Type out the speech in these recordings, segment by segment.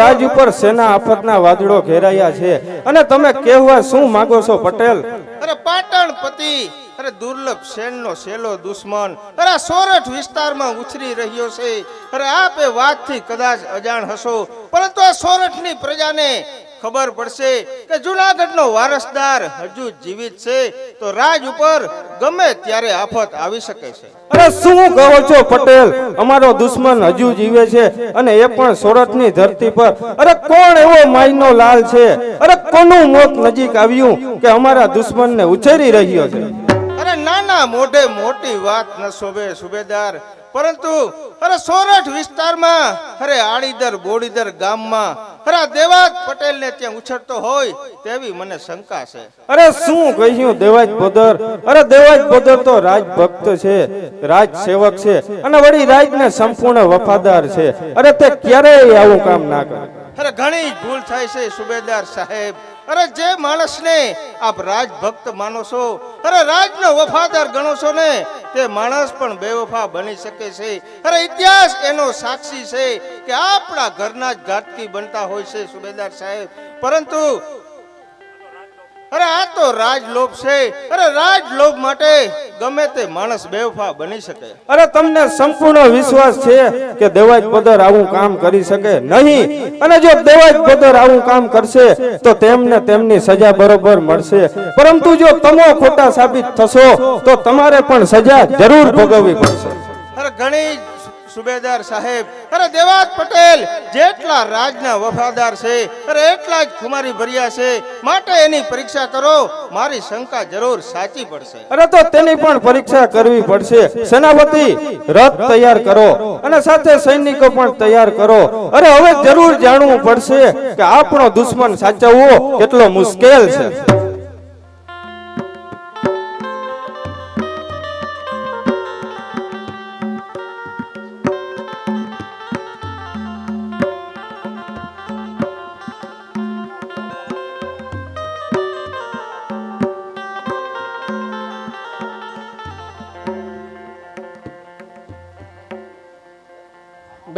રાજ ઉપર સેના આફતના વાદળો ઘેરાયા છે. અને તમે કહેવા શું માંગો છો, પટેલ? અરે પાટણ પતિ, અરે દુર્લભ સેનનો સેલો દુશ્મન, અરે સોરઠ વિસ્તારમાં ઉછરી રહ્યો છે. અરે આપે વાતથી કદાચ અજાણ હશો, પરંતુ આ સોરઠની પ્રજાને ખબર પડશે કે જુનાગઢનો વારસદાર હજુ જીવિત છે તો રાજ ઉપર ગમે ત્યારે આફત આવી શકે છે. અરે શું કહો છો પટેલ? અમારો દુશ્મન હજુ જીવે છે અને એ પણ સોરઠની ધરતી પર. અરે કોણ એવો માઈનો લાલ છે? અરે કોનું મોત નજીક આવ્યું કે અમારા દુશ્મનને ઉછેરી રહ્યો છે? અરે નાના મોઢે મોટી વાત ન શોભે સુબેદાર. પરંતુ અરે સોરઠ વિસ્તારમાં, અરે આડીદર બોડીદર ગામમાં, અરે દેવાજ પટેલ ને ત્યાં ઉછળતો હોય તેવી મને શંકા છે. અરે શું કહ્યું દેવાજ બોદર અરે દેવાજ બોદર તો રાજ ભક્ત છે રાજ સેવક છે, અને વળી રાજને સંપૂર્ણ વફાદાર છે. અરે તે ક્યારેય આવું કામ ના કરે. અરે, ઘણી ભૂલ થાય છે, સુબેદાર સાહેબ. અરે, જે માણસને આપ રાજભક્ત માનો છો, અરે, રાજનો વફાદાર ગણો છો ને, તે માણસ પણ બેવફા બની શકે છે. અરે, ઇતિહાસ એનો સાક્ષી છે કે આપણા ઘરના જ ઘાટકી બનતા હોય છે, સુબેદાર સાહેબ. પરંતુ અરે આ તો રાજલોભ છે. અરે રાજલોભ માટે ગમે તે માણસ બેવફા બની શકે. અરે તમને સંપૂર્ણ વિશ્વાસ છે કે દેવાજ પદર આવું કામ કરી શકે નહીં. અને જો દેવાજ પદર આવું કામ કરશે તો તેમને તેમની સજા બરોબર મળશે. પરંતુ જો તમે ખોટા સાબિત થશો તો તમારે પણ સજા જરૂર ભોગવવી પડશે. અરે ઘણી સુબેદાર સાહેબ, અરે દેવાજ પટેલ, જેટલા રાજના વફાદાર છે, અરે એટલા જ ખુમારી ભર્યા છે, માટે એની પરીક્ષા કરો, મારી શંકા જરૂર સાચી પડશે. અરે તો તેની પણ પરીક્ષા કરવી પડશે. સેનાપતિ, રથ તૈયાર કરો અને સાથે સૈનિકો પણ તૈયાર કરો. અરે હવે જરૂર જાણવું પડશે કે આપણો દુશ્મન સાચવવો કેટલો મુશ્કેલ છે.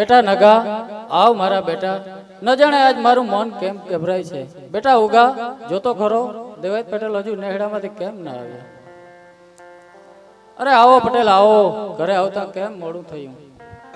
બેટા નગા આવ મારા બેટા. ન જાણે આજ મારું મન કેમ ગભરાય છે. બેટા ઉગા જોતો ખરો દેવાજ પટેલ હજુ નેહડામાંથી કેમ ના આવ્યા? અરે આવો પટેલ આવો. ઘરે આવતા કેમ મોડું થયું?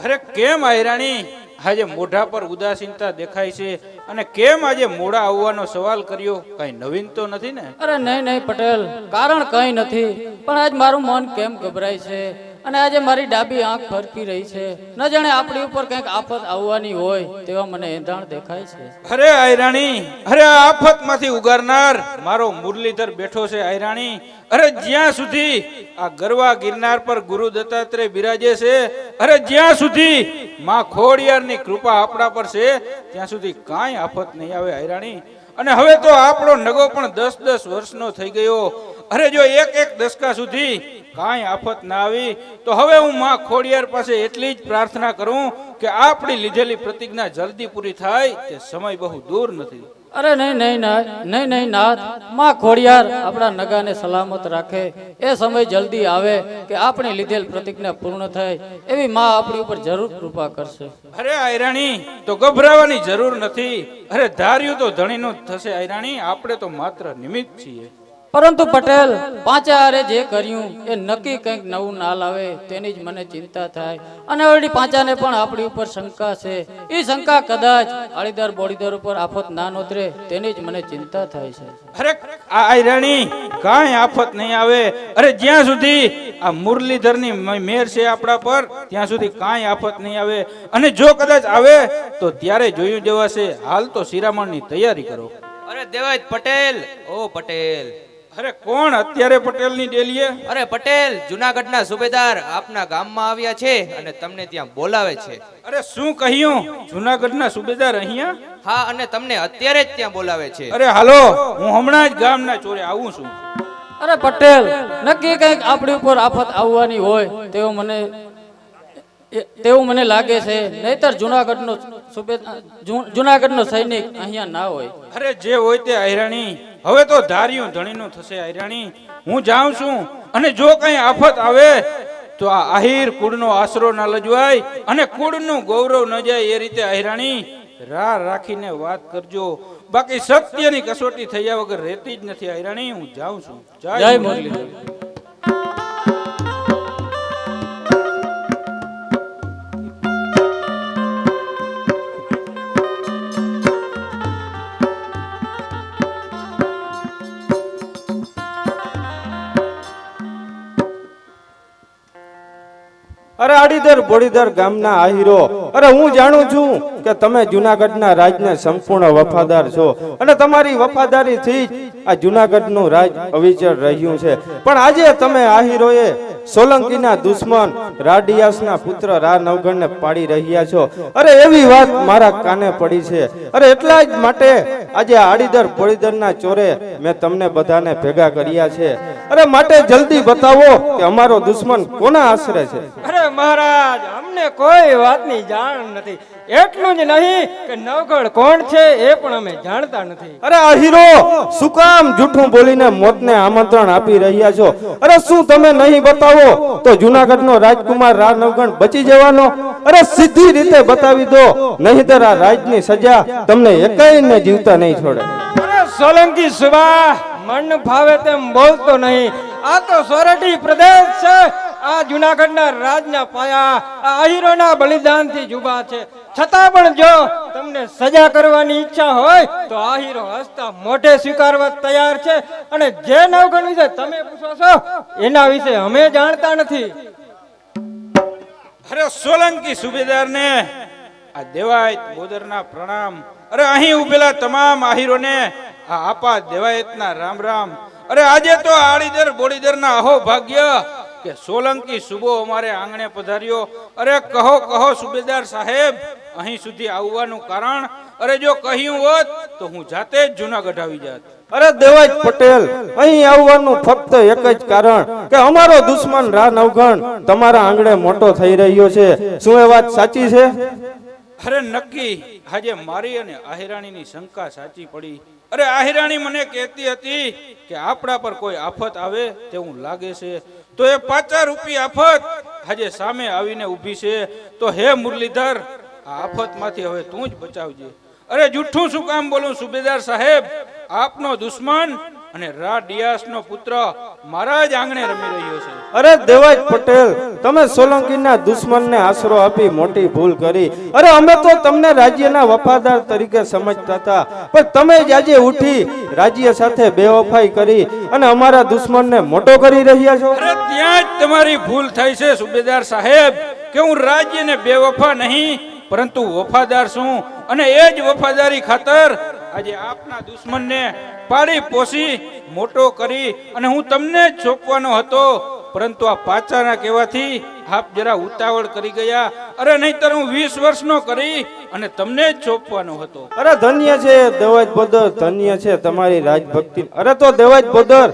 અરે કેમ આયરાણી આજે મોઢા પર ઉદાસીનતા દેખાય છે અને કેમ આજે મોડા આવવાનો સવાલ કર્યો? કઈ નવીન તો નથી ને? અરે નહીં નહીં પટેલ. કારણ કઈ નથી. પણ આજ મારું મન કેમ ગભરાય છે? અને આજે મારી ડાબી આંખ ફરકી રહી છે. ન જાણે આપણી ઉપર કંઈક આફત આવવાની હોય તેવા મને એંધાણ દેખાય છે. અરે આયરાણી, અરે આફતમાંથી ઉગારનાર મારો મુરલીધર બેઠો છે આયરાણી. અરે જ્યાં સુધી આ ગરવા ગિરનાર પર ગુરુ દત્તાત્રેય બિરાજે છે, અરે જ્યાં સુધી માં ખોડિયારની કૃપા આપણા પર છે, ત્યાં સુધી કાંઈ આફત નહીં આવે આયરાણી. અને હવે તો આપણો નગો પણ દસ દસ વર્ષનો થઈ ગયો. અરે જો એક એક દશકા સુધી કાંઈ આફત ના આવી તો હવે હું માં ખોડિયાર પાસે એટલી જ પ્રાર્થના કરું કે આપણી લીધેલી પ્રતિજ્ઞા જલ્દી પૂરી થાય તે સમય બહુ દૂર નથી. અરે નહીં નહીં નહીં નહીં નાથ. માં ખોડિયાર આપણા નગાને સલામત રાખે. એ સમય જલ્દી આવે કે આપણી લીધેલ પ્રતિજ્ઞા પૂર્ણ થાય. એવી માં આપણી ઉપર જરૂર કૃપા કરશે. અરે આયરાણી તો ગભરાવાની જરૂર નથી. અરે ધાર્યું તો ધણીનું જ થશે આયરાણી આપણે તો માત્ર નિમિત્ત છીએ. પરંતુ પટેલ પાંચે હારે જે કર્યું એ નક્કી કંઈક નવું ના લાવે તેની જ મને ચિંતા થાય. અને વળી પાંચાને પણ આપણી ઉપર શંકા છે. એ શંકા કદાચ આળીદાર બોડીદાર ઉપર આફત ના નોતરે તેની જ મને ચિંતા થાય છે. અરે આ આયરાણી કાંઈ આફત નહીં આવે. અરે જ્યાં સુધી આ મુરલીધરની મેર છે આપણા પર ત્યાં સુધી કાંઈ આફત નહીં આવે. અને જો કદાચ આવે તો ત્યારે જોયું જવાશે હાલ તો શિરામણની તૈયારી કરો. અરે દેવાજ પટેલ. ઓ પટેલ. અરે કોણ? અત્યારે પટેલની ડેલીએ? અરે પટેલ જુનાગઢના સુબેદાર આપના ગામમાં આવ્યા છે અને તમને ત્યાં બોલાવે છે. અરે શું કહ્યું? જુનાગઢના સુબેદાર અહીંયા? હા અને તમને અત્યારે જ ત્યાં બોલાવે છે. અરે હાલો હું હમણાં જ ગામના ચોરે આવું છું. અરે પટેલ નક્કી કંઈક આપણી ઉપર આફત આવવાની હોય તેવો મને તેવું મને લાગે છે. નહીતર જુનાગઢનો સુબેદ જુનાગઢ જુનાગઢનો સૈનિક અહીંયા ના હોય. અરે જે હોય તે આયરાણી હવે તો ધાર્યું ધણીનું થશે આયરાણી હું જાઉં છું. અને જો કઈ આફત આવે તો આ આહિર કુળનો આશરો ના લજવાય અને કુળનું ગૌરવ ન જાય એ રીતે આયરાણી રાહ રાખીને વાત કરજો. બાકી સત્યની કસોટી થયા વગર રહેતી જ નથી આયરાણી હું જાઉં છું. જય મુરલીધર અરે આડીદર બોડીદર ગામના આહીરો. અરે હું જાણું છું કે તમે જુનાગઢના રાજને સંપૂર્ણ વફાદાર છો અને તમારી વફાદારીથી જ આ જુનાગઢનું રાજ અવિચળ રહ્યું છે. પણ આજે તમે આહીરોએ સોલંકીના દુશ્મન રાડિયાસના પુત્ર રા નવગણને પાડી રહ્યા છો. અરે એવી વાત મારા કાને પડી છે. અરે એટલા જ માટે આજે આડીદર પોળીદરના ચોરે મેં તમને બધાને ભેગા કર્યા છે. અરે માટે જલ્દી બતાવો કે અમારો દુશ્મન કોના આશરે છે? અરે મહારાજ, અમને કોઈ વાતની જાણ નથી. એટલું જ નહીં કે નવગઢ કોણ છે એ પણ અમે જાણતા નથી. અરે આ હીરો શું કામ જૂઠું બોલીને મોતને આમંત્રણ આપી રહ્યા છો? અરે શું તમે નહીં બતાવો? તો જુનાગઢનો રાજકુમાર રા નવગણ બચી જવાનો? અરે સીધી રીતે બતાવી દો. નહીંતર આ રાજની સજા તમને એકાઈને જીવતા નહીં છોડે. સોલંકી સુબા મન ભાવે તેમ બોલતો નહીં. આ તો સોરઠી પ્રદેશ છે. આ જુનાગઢના રાજના પાયા, આ અહીરોના બલિદાનથી જુબા છે. છતાં પણ જો તમને સજા કરવાની ઈચ્છા હોય, તો આહીરો હસતા મોઢે સ્વીકારવા તૈયાર છે. અને જે નવગણ વિશે તમે પૂછો છો, એના વિશે અમે જાણતા નથી. અરે સોલંકી સુબેદારને આ દેવાયત બોદરના પ્રણામ. અરે અહીં ઉભેલા તમામ આહીરોને આ આપા દેવાયતના રામ રામ. અરે આજે તો આડીદર બોડીદરના અહો ભાગ્ય કે સોલંકી સુબો અમારે આંગણે પધાર્યો. અરે કહો કહો સુબેદાર સાહેબ અહીં સુધી આવવાનું કારણ? અરે જો કહ્યું હોત તો હું જાતે જ જુનાગઢ આવી જાત. અરે દેવાજ પટેલ અહીં આવવાનું ફક્ત એક જ કારણ કે અમારો દુશ્મન રા નવગણ તમારા આંગણે મોટો થઈ રહ્યો છે. શું એ વાત સાચી છે? અરે નક્કી આજે મારી અને આહિરાણીની શંકા સાચી પડી. અરે આહિરાણી મને કહેતી હતી કે આપણા પર કોઈ આફત આવે તેવું લાગે છે. તો એ પાચા રૂપી આફત આજે સામે આવીને ઊભી છે. તો હે મુરલીધર, આ આફતમાંથી હવે તું જ બચાવજે. અરે જુઠ્ઠું શું કામ બોલું સુબેદાર સાહેબ? આપનો દુશ્મન અને રા ડિયાસનો પુત્ર મારા જ આંગણે રમી રહ્યો છે. અરે દેવાજ પટેલ તમે સોલંકીના દુશ્મનને આશરો આપી મોટી ભૂલ કરી. અરે અમે તો તમને રાજ્યના વફાદાર તરીકે સમજતા હતા. પણ તમે જ આજે ઉઠી રાજ્ય સાથે બેવફાઈ કરી અને અમારા દુશ્મનને મોટો કરી રહ્યા છો. અરે ત્યાં જ તમારી ભૂલ થઈ છે સુબેદાર સાહેબ કે હું રાજ્યને બેવફા નહીં પરંતુ વફાદાર છું. અને એ જ વફાદારી ખાતર આજે આપના દુશ્મનને પાડી પોસી મોટો કરી અને હું તમને જ સોંપવાનો હતો. પરંતુ આ પાચાના કહેવાથી આપ જરા ઉતાવળ કરી ગયા. અરે નહીતર હું વીસ વર્ષનો કરી અને તમને જ સોંપવાનો હતો. અરે ધન્ય છે દેવાજ બદર ધન્ય છે તમારી રાજભક્તિ. અરે તો દેવાજ બદર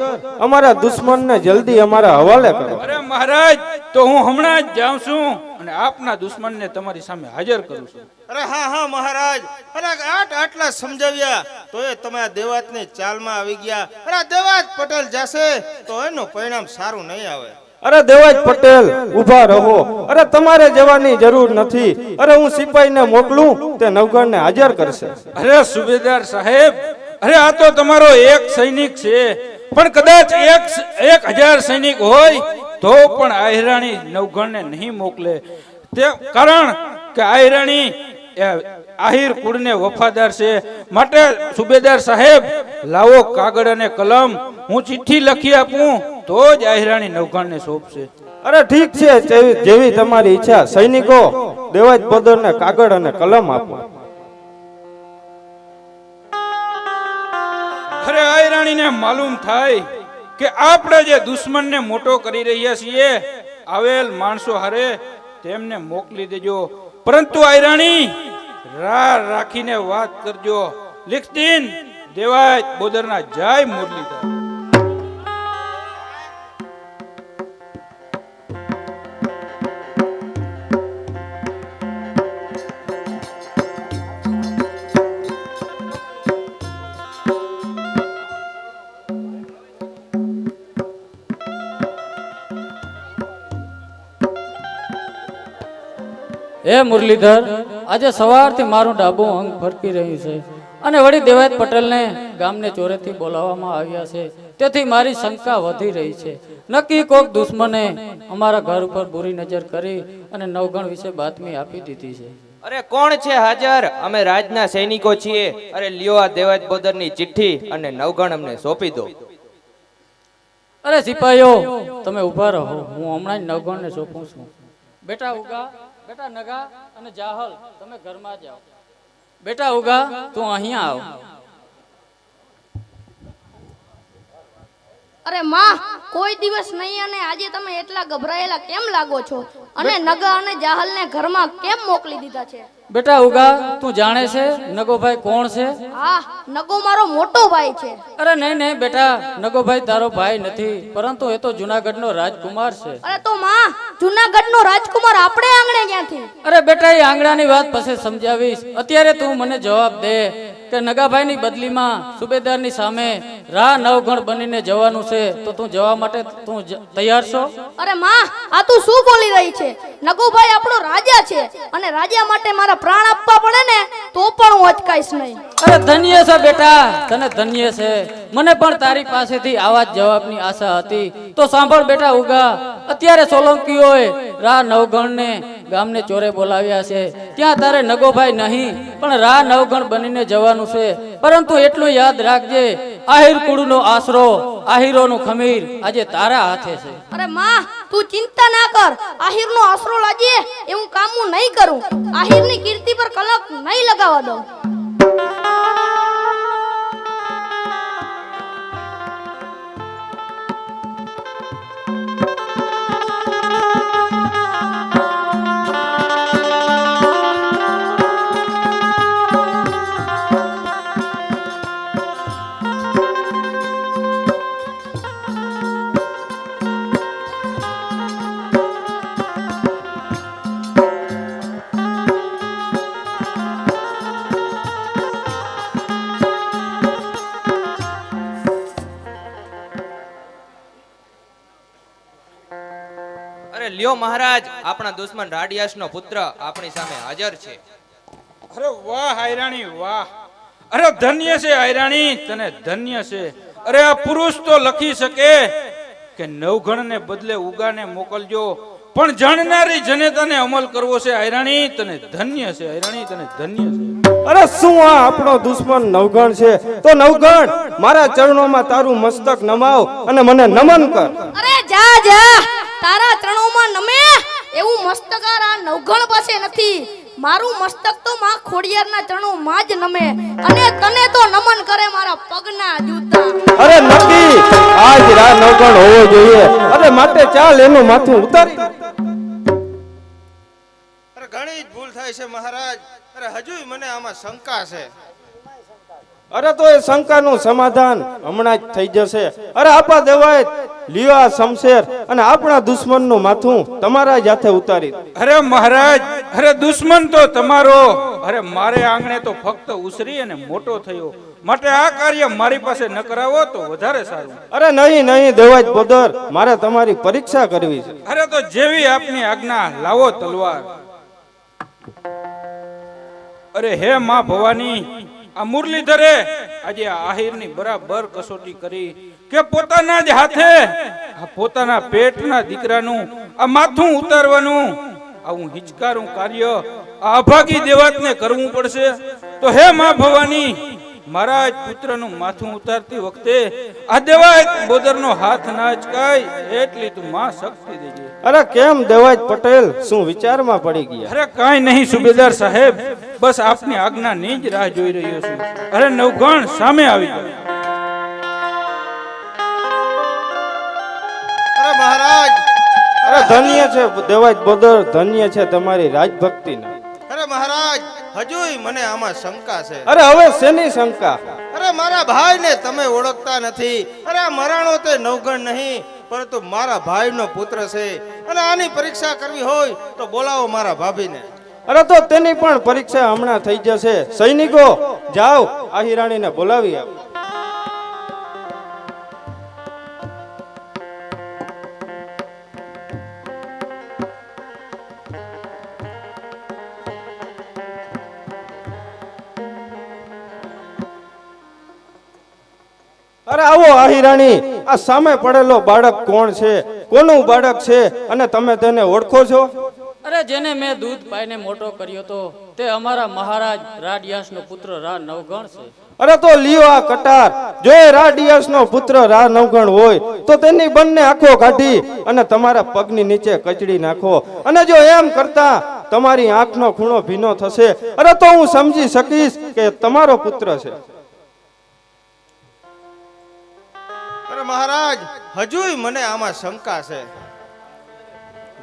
અમારા દુશ્મનને જલ્દી અમારા હવાલે કરો. અરે મહારાજ તો હું હમણાં જ જાઉં છું. અને આપના દુશ્મનને તમારી સામે હાજર કરું છું. અરે હા હા મહારાજ. અરે આટ આટલા સમજાવ્યા તો એ તમે આ દેવાતની ચાલમાં આવી ગયા. અરે દેવાત પટેલ જશે તો એનું પરિણામ સારું નહીં આવે. અરે દેવાજ પટેલ ઊભા રહો. અરે તમારે જવાની જરૂર નથી. અરે હું સિપાહીને મોકલું તે નવગણને હાજર કરશે. અરે સુબેદાર સાહેબ અરે આ તો તમારો એક સૈનિક છે. પણ કદાચ એક એક હજાર સૈનિક હોય તો પણ આહિરાણી નવઘણને નહીં મોકલે. તે કારણ કે આહિરાણી આહિર કુળને વફાદાર છે. માટે સુબેદાર સાહેબ લાવો કાગળ અને કલમ હું ચિઠ્ઠી લખી આપું તો જ આહિરાણી નવઘણને સોંપશે. અરે ઠીક છે જેવી તમારી ઈચ્છા સૈનિકો દેવાજ પદરને કાગળ અને કલમ આપો. અરે આયરાણીને માલુમ થાય કે આપણે જે દુશ્મનને મોટો કરી રહ્યા છીએ, આવેલ માણસો હારે તેમને મોકલી દેજો. પરંતુ આયરાણી રા રાખીને વાત કરજો. લિખતીન દેવાય બોદરના જય મુરલીધર. હે મુરલીધર આજે સવારથી મારું ડાબું અંગ ફરકી રહ્યું છે. અને વળી દેવાયત પટેલને ગામને ચોરેથી બોલાવવામાં આવ્યા છે. તેથી મારી શંકા વધી રહી છે. નક્કી કોક દુશ્મને અમારા ઘર ઉપર બુરી નજર કરી અને નવગણ વિશે બાતમી આપી દીધી છે. અરે કોણ છે હાજર? અમે રાજના સૈનિકો છીએ. અરે લ્યો આ દેવાયત બોદરની ચિઠ્ઠી અને નવગણ અમને સોંપી દો. અરે સિપાહીઓ તમે ઊભા રહો. હું હમણાં જ નવગણને સોંપું છું. બેટા ઉગા. બેટા નગા અને જાહલ તમે ઘરમાં જાઓ બેટા ઉગા તું અહીંયા આવ. અરે માં કોઈ દિવસ નહીં અને આજે તમે એટલા ગભરાયેલા કેમ લાગો છો? અને નગા અને જાહલને ઘરમાં કેમ મોકલી દીધા છે? બેટા ઉગા તું જાણે છે નગોભાઈ કોણ છે? હા નગો મારો મોટો ભાઈ છે. અરે નહીં નહીં બેટા નગોભાઈ તારો ભાઈ નથી પરંતુ એ તો જુનાગઢનો રાજકુમાર છે. અરે તો માં જુનાગઢનો રાજકુમાર આપણે આંગણે ક્યાંથી? અરે બેટા એ આંગણાની વાત પછી સમજાવીશ. અત્યારે તું મને જવાબ દે. કે નગાભાઈની બદલીમાં સુબેદારની સામે રા નવગણ બનીને જવાનું છે તો તું જવા માટે તું તૈયાર છો? અરે માં આ તું શું બોલી રહી છે? નગુભાઈ આપણો રાજા છે અને રાજા માટે મારા પ્રાણ આપવા પડે ને તો પણ હું અચકાઈશ નહીં. અરે ધન્ય છે બેટા તને ધન્ય છે. મને પણ તારી પાસેથી આવા જ જવાબની આશા હતી. તો સાંભળ બેટા ઉગા અત્યારે સોલંકીઓએ રા નવગણને ગામને ચોરે બોલાવ્યા છે. ત્યાં તારે નગોભાઈ નહીં, પણ રા નવગણ બનીને જવાનું છે. પરંતુ એટલું યાદ રાખજે, આહિર કુળનો આશરો, આહિરોનું ખમીર આજે તારા હાથે છે. અરે માં, તું ચિંતા ના કર. આહિરનો આશરો લાજે, એવું કામ હું નહીં કરું. આહિરની કીર્તિ પર કલંક નહીં લગાવવા દઉં. લ્યો મહારાજ આપણા દુશ્મન રાડિયાસનો પુત્ર આપણી સામે હાજર છે. અરે વાહ આયરાણી વાહ. અરે ધન્ય છે આયરાણી તને ધન્ય છે. અરે આ પુરુષ તો લખી શકે કે નવઘણને બદલે ઉગાને મોકલજો. પણ જાણનારી જનેતાને અમલ કરવો છે આયરાણી તને ધન્ય છે આયરાણી તને ધન્ય છે. અરે શું આ આપણો દુશ્મન નવગણ છે? તો નવગણ મારા ચરણોમાં તારું મસ્તક નમાવ અને મને નમન કર. અરે જા જા. તારા ચરણોમાં નમે એવું મસ્તકાર આ નવગણ પાસે નથી. મારું મસ્તક તો માં ખોડિયારના ચરણોમાં જ નમે અને તને તો નમન કરે મારા પગના જૂતા. અરે નક્કી આજ રા નવગણ હોવો જોઈએ. અરે માટે ચાલ એનું માથું ઉતારી. અરે ઘણી જ ભૂલ થાય છે મહારાજ. અરે હજુય મને આમાં શંકા છે. અરે તો એ શંકાનું સમાધાન હમણાં જ થઈ જશે. અરે આપા દેવાય લ્યો આ શમશેર અને આપણા દુશ્મનનું માથું તમારા જ હાથે ઉતારી અરે મહારાજ અરે દુશ્મન તો તમારો. અરે મારે આંગણે તો ફક્ત ઉસરી અને મોટો થયો. માટે આ કાર્ય મારી પાસે ન કરાવો તો વધારે સારું. અરે નહીં નહીં દેવાજ બોદર મારે તમારી પરીક્ષા કરવી છે. અરે તો જેવી આપની આજ્ઞા લાવો તલવાર. અરે હે માં ભવાની આ મુરલીધરે આજે આહિરની બરાબર કસોટી કરી કે પોતાના જ હાથે આ પોતાના પેટના દીકરાનું આ માથું ઉતારવાનું. આવું હિચકારું કાર્ય આ અભાગી દેવાતને કરવું પડશે. તો હે માં ભવાની, મારા જ પુત્રનું માથું ઉતારતી વખતે આ દેવાય બોદરનો હાથ ના અચકાય, એટલી તું માં શક્તિ દેજે. અરે કેમ દેવાજ પટેલ? શું વિચારમાં પડી ગયા? અરે કાંઈ નહીં સુબેદાર સાહેબ. બસ આપની આજ્ઞાની જ રાહ જોઈ રહ્યો છું. અરે નવગણ સામે આવી ગયો. અરે મહારાજ. અરે ધન્ય છે દેવાજ બદર ધન્ય છે તમારી રાજભક્તિના. અરે મહારાજ હજુય મને આમાં શંકા છે. અરે હવે શેની શંકા? અરે મારા ભાઈને તમે ઓળખતા નથી. અરે આ મરાણો તે નવગણ નહીં. પરંતુ મારા ભાઈનો પુત્ર છે અને આની પરીક્ષા કરવી હોય તો બોલાવો મારા ભાભીને. અરે તો તેની પણ પરીક્ષા હમણાં થઈ જશે. સૈનિકો, જાઓ હિરાણીને બોલાવી આવો. આવો આહિરાણી આ સામે પડેલો બાળક કોણ છે? કોનું બાળક છે? અને તમે તેને ઓળખો છો? અરે જેને મેં દૂધ પાઈને મોટો કર્યો તો તે અમારા મહારાજ રાડિયાસનો પુત્ર રા નવગણ છે. અરે તો લિયો આ કટાર. જો એ રાડિયાસ નો પુત્ર રા નવગણ હોય તો તેની બંને આંખો કાઢી અને તમારા પગની નીચે કચડી નાખો. અને જો એમ કરતા તમારી આંખનો ખૂણો ભીનો થશે અરે તો હું સમજી શકીશ કે તમારો પુત્ર છે. મહારાજ હજુય મને આમાં શંકા છે.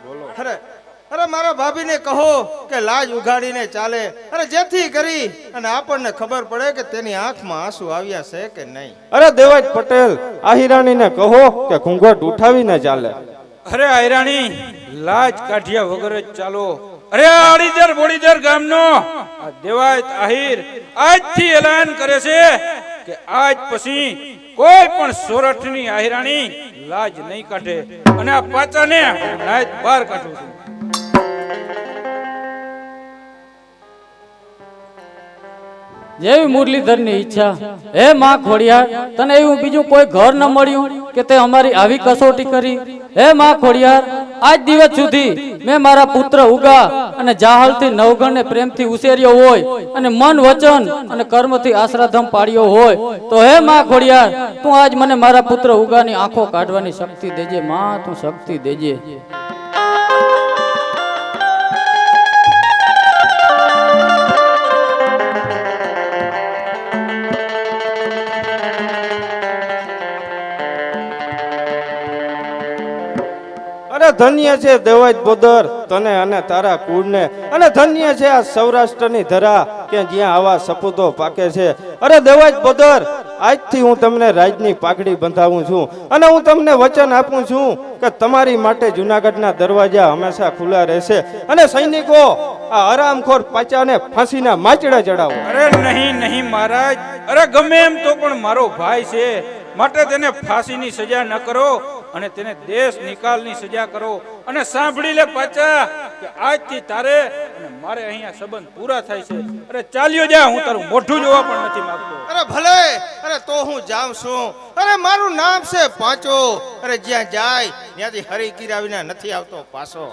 બોલો. અરે અરે મારા ભાભીને કહો કે લાજ ઉઘાડીને ચાલે. અરે જેથી કરી અને આપણને ખબર પડે કે તેની આંખમાં આંસુ આવ્યા છે કે નહીં. અરે દેવાજ પટેલ આહિરાણીને કહો કે ઘૂંઘટ ઉઠાવીને ચાલે. અરે આયરાણી લાજ કાઢ્યા વગર જ ચાલો. અરે આડીદર બોડીદર ગામનો આ દેવાયત આહિર આજથી એલાન કરે છે કે આજ પછી કોઈ પણ સોરઠની આહિરાણી લાજ નહીં કાઢે અને આ પાચાને નાયત બહાર કાઢું છું. જેવી મુરલીધરની ઈચ્છા, હે માં ખોડિયાર, તને એવું બીજું કોઈ ઘર ન મળ્યું કે તે અમારી આવી કસોટી કરી? હે માં ખોડિયાર આજ દિવસ સુધી મેં મારા પુત્ર ઉગા અને જાહલથી નવગણને પ્રેમથી ઉછેર્યો હોય અને મન, વચન અને કર્મથી આશ્રાધમ પાડ્યો હોય, તો હે માં ખોડિયાર, તું આજ મને મારા પુત્ર ઉગાની આંખો કાઢવાની શક્તિ દેજે, માં, તું શક્તિ દેજે. ધન્ય છે દેવાજ બોદર, તને અને તારા કુળને. અને ધન્ય છે આ સૌરાષ્ટ્રની ધરા કે જ્યાં આવા સપૂતો પાકે છે. અરે દેવાજ બોદર, આજથી હું તમને રાજની પાઘડી બંધાવું છું. અને હું તમને વચન આપું છું કે તમારી માટે જુનાગઢના દરવાજા હંમેશા ખુલ્લા રહેશે. અને સૈનિકો, આ આરામખોર પાચાને ફાંસીના માચડા ચડાવો. અરે નહીં નહીં મહારાજ. અરે ગમે એમ તો પણ મારો ભાઈ છે. માટે તેને ફાંસીની સજા ન કરો. અને તેને દેશ નિકાલની સજા કરો. અને સાંભળી લે પાછા કે આજથી તારે અને મારે અહીંયા સંબંધ પૂરા થાય છે. અરે ચાલ્યો જા, હું તારું મોઢું જોવા પણ નથી માંગતો. અરે ભલે, અરે તો હું જાઉં છું. અરે મારું નામ છે પાંચો. અરે જ્યાં જાય, ત્યાંથી હરી કિરા વિના નથી આવતો પાછો.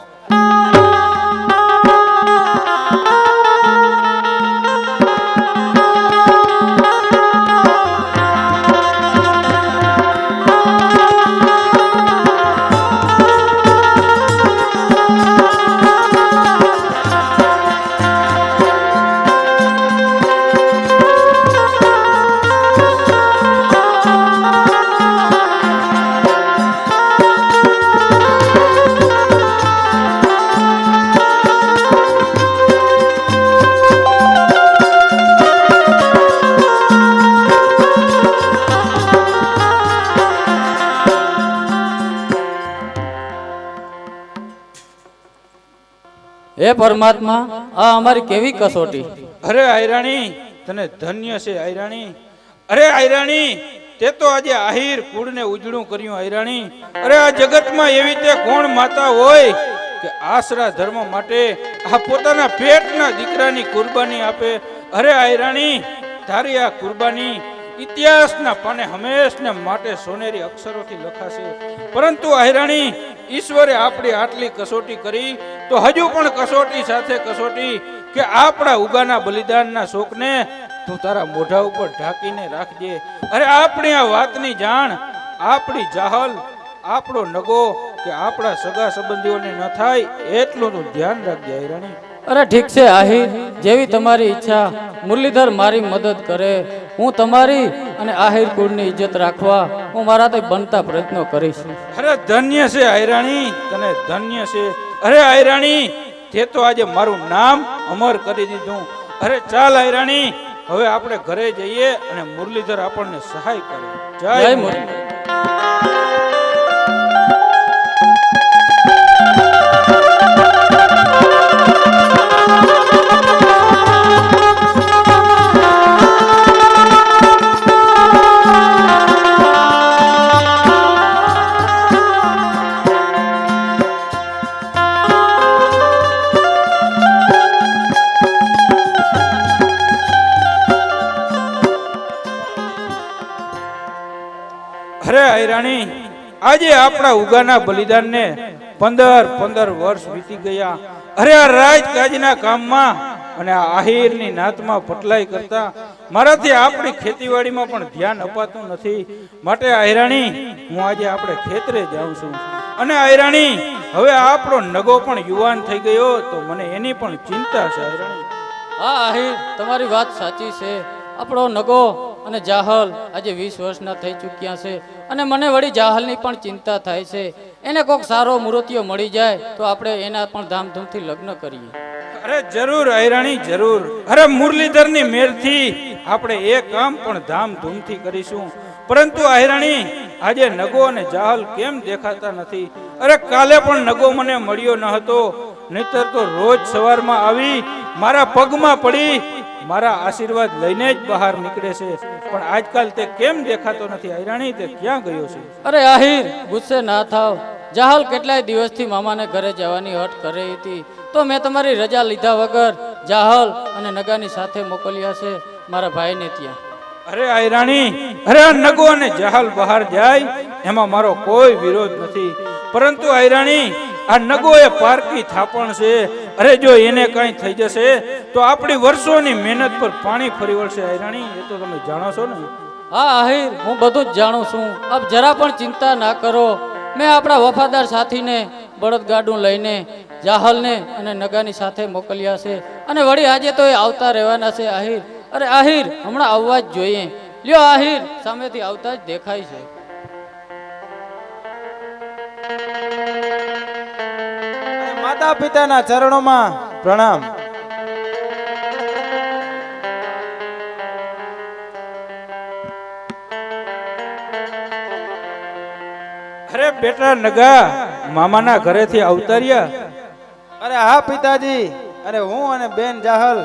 પરમાત્મા, આ અમારી કેવી કસોટી? અરે આયરાણી, તને ધન્ય છે આયરાણી. અરે આયરાણી, તે તો આજે આહિર કુળને ઉજળું કર્યું આયરાણી. અરે આ જગતમાં એવી તે કોણ માતા હોય કે આશરા ધર્મ માટે આ પોતાના પેટના દીકરાની કુરબાની આપે. અરે આયરાણી, તારી આ કુરબાની ઇતિહાસના પાને હંમેશને માટે સોનેરી અક્ષરોથી લખાશે. પરંતુ આયરાણી, ઈશ્વરે આપણી આટલી કસોટી કરી તો હજુ પણ કસોટી સાથે કસોટી કે આપણા ઉગાના બલિદાનના શોકને તું તારા મોઢા ઉપર ઢાંકીને રાખજે. અરે આપણી આ વાતની જાણ, આપણી જાહલ, આપણો નગો કે આપણા સગા સંબંધીઓને ન થાય એટલું તું ધ્યાન રાખજે આયરાણી અરે ઠીક છે આહિર જેવી તમારી ઈચ્છા, મુરલીધર મારી મદદ કરે. હું તમારી અને આહિર કુળની ઇજ્જત રાખવા હું મારાથી બનતા પ્રયત્નો કરીશ. અરે ધન્ય છે આયરાણી તને ધન્ય છે. અરે આયરાણી તે તો આજે મારું નામ અમર કરી દીધું. અરે ચાલ આયરાણી હવે આપણે ઘરે જઈએ અને મુરલીધર આપણને સહાય કરે. જય જય મુરલી. આજે આપણા ઉગાના બલિદાનને પંદર પંદર વર્ષ વીતી ગયા. અરે આ રાજકાજના કામમાં અને આ આહિરની નાતમાં પટલાઈ કરતા મારાથી આપણી ખેતીવાડીમાં પણ ધ્યાન અપાતું નથી. માટે આયરાણી, હું આજે આપણે ખેતરે જાઉં છું. અને આયરાણી, હવે આપણો નગો પણ યુવાન થઈ ગયો તો મને એની પણ ચિંતા છે આયરાણી. હા, આહિર, તમારી વાત સાચી છે. આપણો નગો અને જાહલ આજે વીસ વર્ષના થઈ ચૂક્યા છે. અને મને વળી જાહલની પણ ચિંતા થાય છે. એને કોઈક સારો મૂર્તિઓ મળી જાય તો આપણે એના પણ ધામધૂમથી લગ્ન કરીએ. અરે જરૂર આયરાણી જરૂર. અરે મુરલીધરની મેરથી આપણે એ કામ પણ ધામધૂમથી કરીશું. પરંતુ આયરાણી આજે નગો અને જાહલ કેમ દેખાતા નથી? અરે કાલે પણ નગો મને મળ્યો ન હતો. નહીતર તો રોજ સવારમાં આવી મારા પગમાં પડી મારા આશીર્વાદ લઈને જ બહાર નીકળે છે. પણ આજકાલ તે કેમ દેખાતો નથી? આયરાણી તે ક્યાં ગયો છે? અરે આહિર ગુસ્સે ના થાવ. જાહલ કેટલાય દિવસથી મામાને ઘરે જવાની હટ કરી હતી. તો મેં તમારી રજા લીધા વગર જાહલ અને નગાની સાથે મોકલ્યા છે મારા ભાઈને ત્યાં. અરે આયરાણી અરે આ નગો અને જહાલ બહાર જાય એમાં મારો કોઈ વિરોધ નથી. પરંતુ આયરાણી આ નગો એ પારકી થાપણ છે. અરે જો એને કઈ થઈ જશે, તો આપણી વર્ષોની મહેનત પર પાણી ફરી વળશે. આયરાણી એ તો તમે જાણો છો ને? હા, આહિર, હું બધું જ જાણું છું. આપ જરા પણ ચિંતા ના કરો. મેં આપણા વફાદાર સાથીને બળદગાડું લઈને જાહલને અને નગાની સાથે મોકલ્યા છે. અને વળી આજે તો એ આવતા રહેવાના છે, આહિર. અરે, આહિર, હમણાં આવવા જ જોઈએ. લ્યો, આહિર, સામેથી આવતા જ દેખાય છે. માતા પિતાના ચરણોમાં પ્રણામ. અરે બેટા નગા, મામાના ઘરેથી અવતર્યા. અરે હા પિતાજી, અરે હું અને બેન જાહલ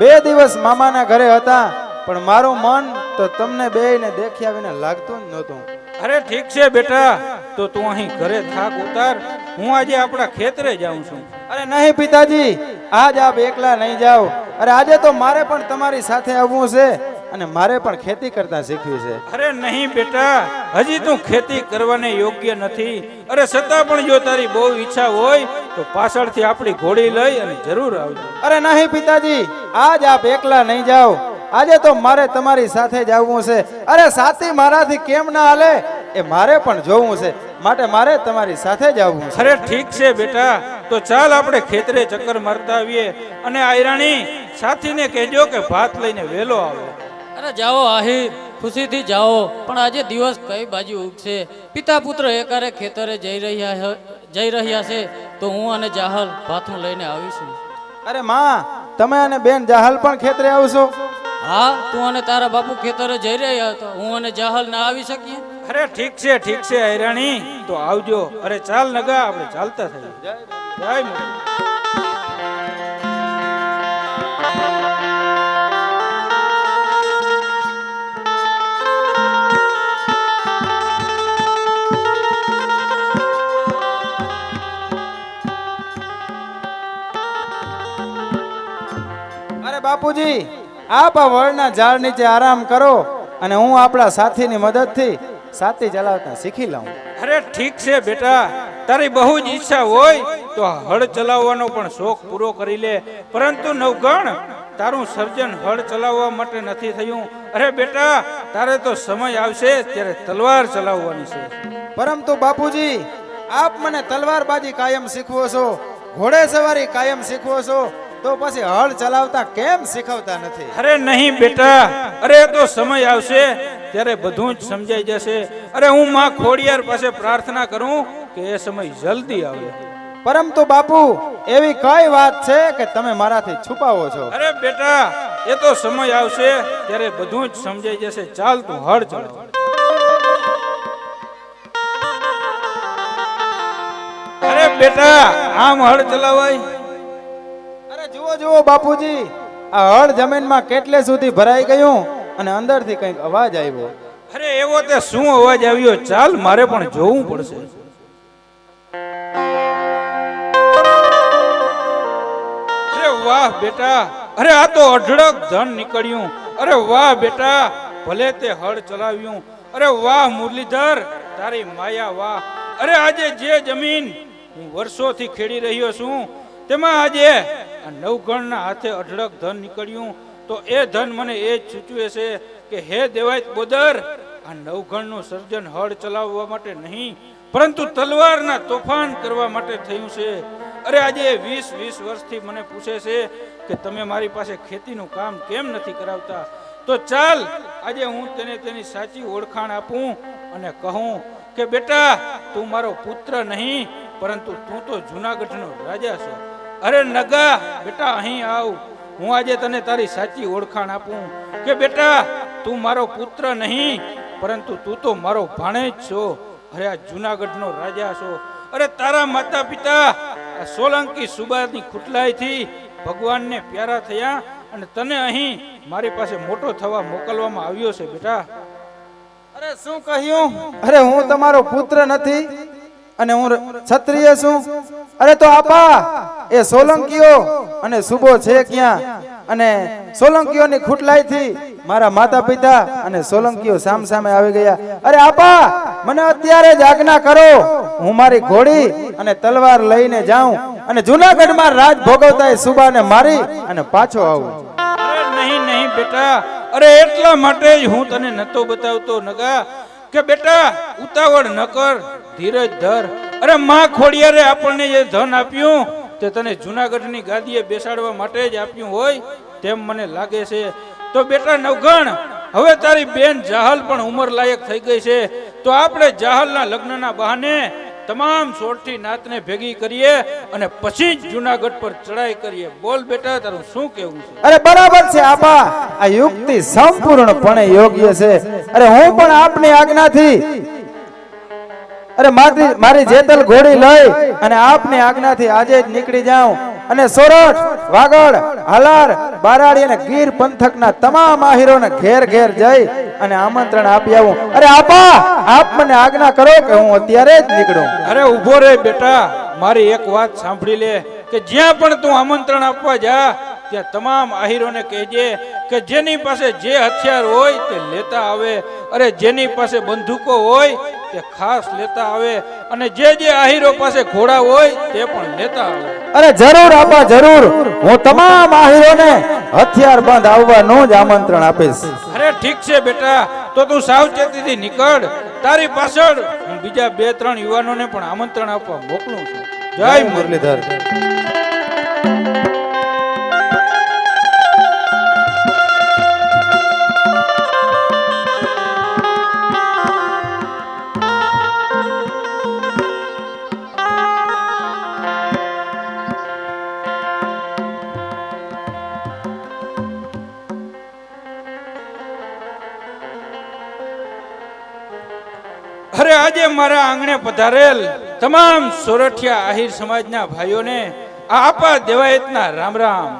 બે દિવસ મામાના ઘરે હતા, પણ મારું મન તો તમને બેયને દેખ્યા વિના લાગતું જ નહોતું. અરે ઠીક છે બેટા તો તું અહીં ઘરે થાક ઉતાર. હું આજે આપણા ખેતરે જાઉં છું. અરે નહીં પિતાજી આજ આપ એકલા નહીં જાઓ. અરે આજે તો મારે પણ તમારી સાથે આવવું છે અને મારે પણ ખેતી કરતા શીખવી છે. અરે નહીં બેટા હજી તું ખેતી કરવાને યોગ્ય નથી. અરે છતાં પણ જો તારી બહુ ઈચ્છા હોય તો પાછળથી આપણી ઘોડી લઈ અને જરૂર આવજો. અરે નહીં પિતાજી આજ આપ એકલા નહીં જાઓ. આજે તો મારે તમારી સાથે જ આવવું છે. અરે સાથી મારાથી કેમ ના હાલે? એ મારે પણ જોવું છે. માટે મારે તમારી સાથે જ આવવું છે. અરે ઠીક છે બેટા. તો ચાલ આપણે ખેતરે ચક્કર મારતા આવીએ. અને આયરાણી સાથીને કહેજો કે ભાત લઈને વેલો આવે. અરે જાઓ આહિર ખુશીથી જાઓ. પણ આજે દિવસ કઈ બાજુ ઉગશે? પિતા પુત્ર એકારે ખેતરે જઈ રહ્યા જઈ રહ્યા છે. તો હું અને જાહલ ભાથું લઈને આવીશું. અરે માં તમે અને બેન જાહલ પણ ખેતરે આવશો? હા, તું અને તારા બાપુ ખેતરે જઈ રહ્યા હતા. હું અને જાહલ ના આવી શકીએ? અરે, ઠીક છે ઠીક છે, હૈરાણી. તો આવજો. અરે, ચાલ નગા, આપણે ચાલતા થઈ જય બાપુજી. આપ આ વળના ઝાડ નીચે આરામ કરો અને હું આપણા સાથીની મદદથી સાથી ચલાવતા શીખી લઉં. અરે ઠીક છે બેટા તારી બહુ જ ઈચ્છા હોય તો હળ ચલાવવાનો પણ શોખ પૂરો કરી લે. પરંતુ નવગણ તારું સર્જન હળ ચલાવવા માટે નથી થયું. અરે બેટા તારે તો સમય આવશે ત્યારે તલવાર ચલાવવાની છે. પરંતુ બાપુજી આપ મને તલવારબાજી કાયમ શીખવો છો ઘોડે સવારી કાયમ શીખવો છો. તો પછી હળ ચલાવતા કેમ શીખવતા નથી? અરે નહીં બેટા. અરે તો સમય આવશે ત્યારે બધું જ સમજાઈ જશે. અરે હું માં ખોડિયાર પાસે પ્રાર્થના કરું કે એ સમય જલ્દી આવે. પરંતુ બાપુ એવી કઈ વાત છે કે તમે મારાથી છુપાવો છો? અરે બેટા એ તો સમય આવશે ત્યારે બધું જ સમજાઈ જશે. ચાલ તું હળ ચલાવ. અરે બેટા આમ હળ ચલાવાય? જુઓ બાપુજી, આ હળ જમીનમાં કેટલે સુધી ભરાઈ ગયું અને અંદરથી કંઈક અવાજ આવ્યો. અરે, એવો તે શું અવાજ આવ્યો? ચાલ, મારે પણ જોવું પડશે. અરે વાહ બેટા, અરે આ તો અઢળક ધન નીકળ્યું. અરે વાહ બેટા, ભલે તે હળ ચલાવ્યું. અરે વાહ મુરલીધર, તારી માયા વાહ. અરે આજે જે જમીન હું વર્ષોથી ખેડી રહ્યો છું, તેમાં આજે નવગણના હાથે અઢળક ધન નીકળ્યું, તો એ ધન મને એ જ સૂચવે છે કે, હે દેવાય બોદર, આ નવગણનું સર્જન હળ ચલાવવા માટે નહીં, પરંતુ તલવારના તોફાન કરવા માટે થયું છે. અરે, આજે વીસ વીસ વર્ષથી મને પૂછે છે કે, તમે મારી પાસે ખેતીનું કામ કેમ નથી કરાવતા? તો ચાલ, આજે હું તેને તેની સાચી ઓળખાણ આપું અને કહું કે, બેટા, તું મારો પુત્ર નહીં, પરંતુ તું તો જુનાગઢનો રાજા છો. અરે નગા બેટા અહીં આવ. હું આજે તને તારી સાચી ઓળખાણ આપું. કે બેટા તું મારો પુત્ર નહીં પરંતુ તું તો મારો ભાણેજ છો. અરે આ જુનાગઢનો રાજા છો. અરે તારા માતા પિતા આ સોલંકી સુબાની ખુટલાઈથી ભગવાનને પ્યારા થયા અને તને અહીં મારી પાસે મોટો થવા મોકલવામાં આવ્યો છે બેટા. અરે શું કહ્યું? અરે હું તમારો પુત્ર નથી. અને હું ક્ષત્રિય છું. અરે તો આપા, એ સોલંકીઓ અને સુબો છે ક્યાં? અને સોલંકીઓની ખુટલાઈથી મારા માતા પિતા અને સોલંકીઓ સામ સામે આવી ગયા. અરે આપા, મને અત્યારે જ આજ્ઞા કરો, હું મારી ઘોડી અને તલવાર લઈને જાઉં અને જુનાગઢમાં રાજ ભોગવતા એ સુબાને મારી અને પાછો આવું. નહીં નહીં બેટા. અરે એટલા માટે જ હું તને નતો બતાવતો, નગા. કે બેટા, ઉતાવળ ન કર, ધીરજ ધર. અરે માં ખોડિયારે આપણને જે ધન આપ્યું તે તને જુનાગઢની ગાદીએ બેસાડવા માટે જ આપ્યું હોય તેમ મને લાગે છે. તો બેટા નવગણ, હવે તારી બેન જાહલ પણ ઉંમર લાયક થઈ ગઈ છે. તો આપણે જાહલના લગ્નના બહાને તમામ સોરઠી નાતને ભેગી કરીએ અને પછી જ જુનાગઢ પર ચડાઈ કરીએ. બોલ બેટા, તારું શું કેવું છે? અરે બરાબર છે, આપા. આ યુક્તિ સંપૂર્ણપણે યોગ્ય છે. અરે હું પણ આપની આજ્ઞાથી, અરે મારી મારી જેતલ ઘોડી લઈ અને આપની આજ્ઞાથી આજે જ નીકળી જાઉં. અને સોરઠ, વાગડ, હાલાર બારાડી અને ગીર પંથકના તમામ આહીરોને ઘેર ઘેર જઈ અને આમંત્રણ આપી આવું. અરે આપા, આપ મને આજ્ઞા કરો કે હું અત્યારે જ નીકળું. અરે ઊભો રે બેટા, મારી એક વાત સાંભળી લે કે જ્યાં પણ તું આમંત્રણ આપવા જા, ત્યાં તમામ આહીરોને કહેજે કે જેની પાસે જે હથિયાર હોય તે લેતા આવે. અરે જેની પાસે બંદૂકો હોય તે ખાસ લેતા આવે. અને જે જે આહીરો પાસે ઘોડા હોય તે પણ લેતા આવે. અરે જરૂર આપા જરૂર. હું તમામ આહીરોને હથિયાર બંધ આવવાનું જ આમંત્રણ આપીશ. અરે ઠીક છે બેટા તો તું સાવચેતીથી નીકળ. તારી પાછળ હું બીજા બે ત્રણ યુવાનોને પણ આમંત્રણ આપવા મોકલું છું. જય મુરલી મુરલીધર. આજે મારા આંગણે પધારેલ તમામ સોરઠિયા આહિર સમાજના ભાઈઓને આપા દેવાયતના રામ રામ.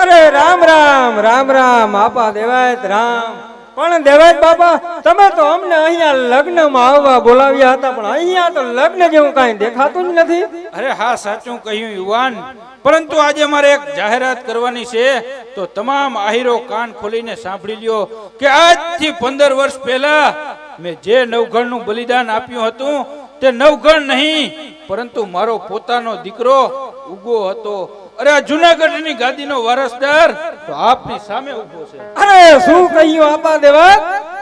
અરે રામ રામ રામ રામ, આપા દેવાયત રામ. પણ દેવાજ બાપા, તમે તો અમને અહીંયા લગ્નમાં આવવા બોલાવ્યા હતા, પણ અહીંયા તો લગ્ન જેવું કાંઈ દેખાતું જ નથી. અરે હા, સાચું કહ્યું યુવાન. પરંતુ આજે મારે એક જાહેરાત કરવાની છે. તો તમામ આહીરો કાન ખોલીને સાંભળી લ્યો કે આજથી પંદર વર્ષ પહેલા મેં જે નવગણનું બલિદાન આપ્યું હતું, તે નવગણ નહીં, પરંતુ મારો પોતાનો દીકરો ઉગો હતો. અરે આ જુનાગઢની ગાદીનો વારસદાર તો આપની સામે ઊભો છે. અરે શું કહ્યું આપા દેવા?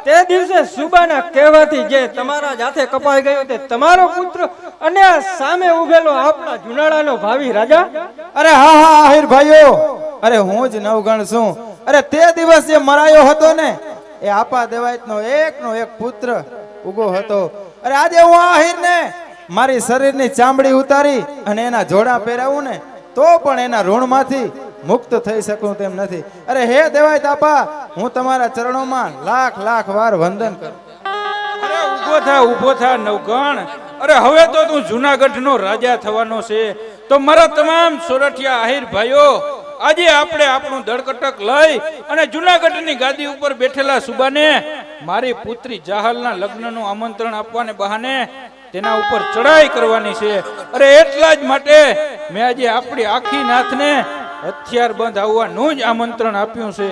તે દિવસે સુબાના કહેવાથી જે તમારા જાતે કપાઈ ગયો તે તમારો પુત્ર અને આ સામે ઉભેલો આપના જુનાળાનો ભાવી રાજા? અરે હા હા આહિર ભાઈઓ. અરે હું જ નવગણ છું. અરે તે દિવસ જે મરાયો હતો ને એ આપા દેવાયતનો એકનો એક પુત્ર ઉગો હતો. અરે આજે હું આહિર ને મારી શરીરની ચામડી ઉતારી અને એના જોડા પહેરાવું ને તો પણ એના ઋણમાંથી મુક્ત થઈ શકું તેમ નથી. અરે હે દેવાય તાપા, હું તમારા ચરણોમાં લાખ લાખ વાર વંદન કરું. અરે થા, ઊભો થા, નવગણ. અરે હવે તો તું જુનાગઢનો રાજા થવાનો છે. તો મારા તમામ સોરઠિયા આહિર ભાઈઓ, આજે આપણે આપણું દળકટક લઈ અને જુનાગઢની ગાદી ઉપર બેઠેલા સુબાને, મારી પુત્રી જાહલના લગ્નનું આમંત્રણ આપવાને બહાને તેના ઉપર ચડાઈ કરવાની છે. અરે એટલા જ માટે મેં આજે આપણી આખી નાથને હથિયાર બંધ આવવાનું જ આમંત્રણ આપ્યું છે.